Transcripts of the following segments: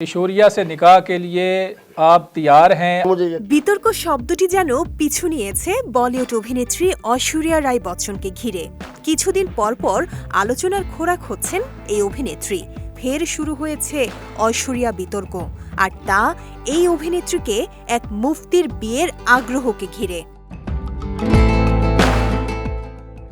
কিশোরিয়া সে নিকাহ কে লিয়ে আপ তৈয়ার হ্যাঁ বিতর্ক শব্দটি যেন পিছু নিয়েছে বলিউড অভিনেত্রী ঐশ্বরিয়া রায় বচ্চনকে ঘিরে। কিছুদিন পরপর আলোচনার খোরাক হচ্ছেন এই অভিনেত্রী। ফের শুরু হয়েছে অশুরিয়া বিতর্ক। আর তা এই অভিনেত্রীকে এক মুফতির বিয়ের আগ্রহকে ঘিরে।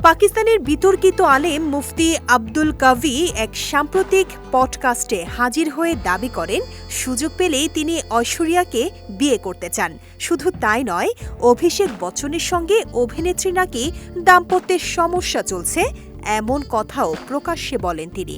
পাকিস্তানের বিতর্কিত আলেম মুফতি আব্দুল কাভি এক সাম্প্রতিক পডকাস্টে হাজির হয়ে দাবি করেন, সুযোগ পেলেই তিনি ঐশ্বরিয়াকে বিয়ে করতে চান। শুধু তাই নয়, অভিষেক বচ্চনের সঙ্গে অভিনেত্রী নাকি দাম্পত্যের সমস্যা চলছে, এমন কথাও প্রকাশ্যে বলেন তিনি।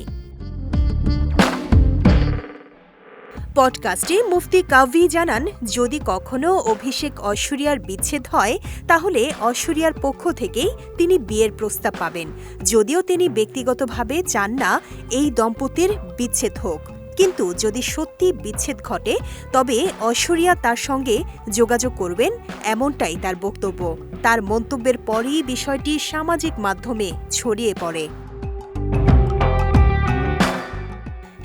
পডকাস্টে মুফতি কাভি জানান, যদি কখনো অভিষেক ঐশ্বরিয়ার বিচ্ছেদ হয়, তাহলে ঐশ্বরিয়ার পক্ষ থেকেই তিনি বিয়ের প্রস্তাব পাবেন। যদিও তিনি ব্যক্তিগতভাবে চান না এই দম্পতির বিচ্ছেদ হোক। কিন্তু যদি সত্যি বিচ্ছেদ ঘটে, তবে ঐশ্বরিয়া তার সঙ্গে যোগাযোগ করবেন, এমনটাই তার বক্তব্য। তার মন্তব্যের পরই বিষয়টি সামাজিক মাধ্যমে ছড়িয়ে পড়ে।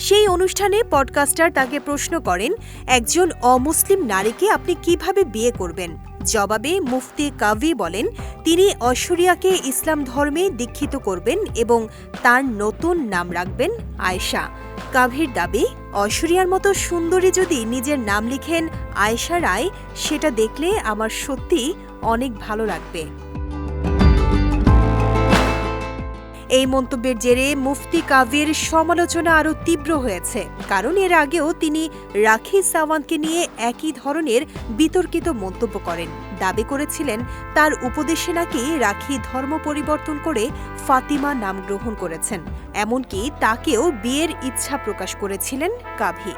সেই অনুষ্ঠানে পডকাস্টার তাকে প্রশ্ন করেন, একজন অমুসলিম নারীকে আপনি কীভাবে বিয়ে করবেন? জবাবে মুফতি কাভি বলেন, তিনি ঐশ্বরিয়াকে ইসলাম ধর্মে দীক্ষিত করবেন এবং তার নতুন নাম রাখবেন আয়েশা। কাভির দাবি, ঐশ্বরিয়ার মতো সুন্দরী যদি নিজের নাম লিখেন আয়েশা রায়, সেটা দেখলে আমার সত্যি অনেক ভালো লাগবে। এই মন্তব্যের জেরে মুফতি কাভির সমালোচনা আরও তীব্র হয়েছে। কারণ এর আগেও তিনি রাখি সাওয়ান্তকে নিয়ে একই ধরনের বিতর্কিত মন্তব্য করেন। দাবি করেছিলেন, তার উপদেশে নাকি রাখি ধর্ম পরিবর্তন করে ফাতিমা নাম গ্রহণ করেছেন। এমনকি তাকেও বিয়ের ইচ্ছা প্রকাশ করেছিলেন কাভি।